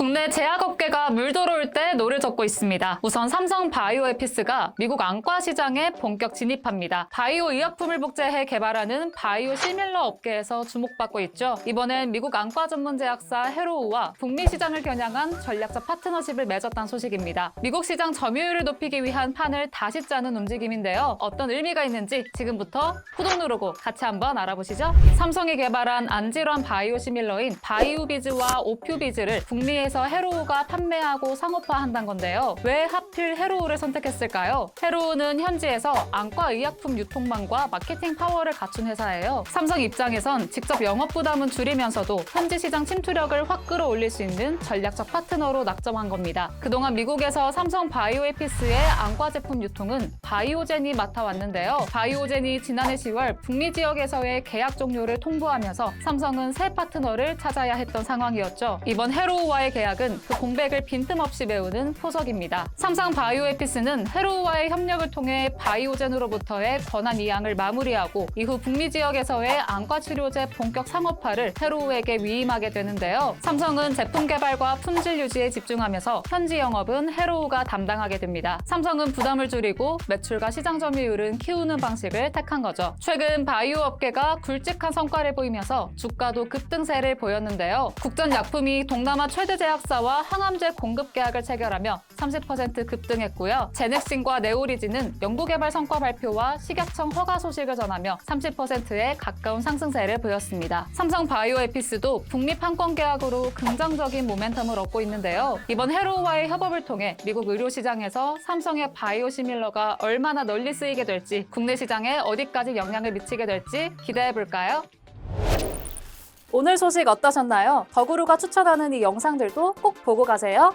국내 제약업계가 물 들어올 때 노를 젓고 있습니다. 우선 삼성 바이오에피스가 미국 안과 시장에 본격 진입합니다. 바이오 의약품을 복제해 개발하는 바이오 시밀러 업계에서 주목받고 있죠. 이번엔 미국 안과 전문 제약사 헤로우와 북미 시장을 겨냥한 전략적 파트너십을 맺었다는 소식입니다. 미국 시장 점유율을 높이기 위한 판을 다시 짜는 움직임인데요. 어떤 의미가 있는지 지금부터 구독 누르고 같이 한번 알아보시죠. 삼성이 개발한 안질환 바이오 시밀러인 바이오비즈와 오퓨비즈를 북미에 서 헤로우가 판매하고 상업화한다는 건데요. 왜 하필 헤로우를 선택했을까요? 헤로우는 현지에서 안과 의약품 유통망과 마케팅 파워를 갖춘 회사예요. 삼성 입장에선 직접 영업 부담은 줄이면서도 현지 시장 침투력을 확 끌어올릴 수 있는 전략적 파트너로 낙점한 겁니다. 그동안 미국에서 삼성 바이오에피스의 안과 제품 유통은 바이오젠이 맡아왔는데요. 바이오젠이 지난해 10월 북미 지역에서의 계약 종료를 통보하면서 삼성은 새 파트너를 찾아야 했던 상황이었죠. 이번 헤로우와의 계약 은 그 공백을 빈틈없이 메우는 포석입니다. 삼성 바이오에피스는 헤로우와의 협력을 통해 바이오젠으로부터의 권한 이양을 마무리하고 이후 북미 지역에서의 안과 치료제 본격 상업화를 헤로우에게 위임하게 되는데요. 삼성은 제품 개발과 품질 유지에 집중하면서 현지 영업은 헤로우가 담당하게 됩니다. 삼성은 부담을 줄이고 매출과 시장 점유율은 키우는 방식을 택한 거죠. 최근 바이오 업계가 굵직한 성과를 보이면서 주가도 급등세를 보였는데요. 국전 약품이 동남아 최대 제약 사와 항암제 공급 계약을 체결하며 30% 급등했고요. 제넥신과 네오리진은 연구개발 성과 발표와 식약청 허가 소식을 전하며 30%에 가까운 상승세를 보였습니다. 삼성 바이오에피스도 북미 판권 계약으로 긍정적인 모멘텀을 얻고 있는데요. 이번 헤로우와의 협업을 통해 미국 의료 시장에서 삼성의 바이오 시밀러가 얼마나 널리 쓰이게 될지 국내 시장에 어디까지 영향을 미치게 될지 기대해 볼까요? 오늘 소식 어떠셨나요? 더구루가 추천하는 이 영상들도 꼭 보고 가세요.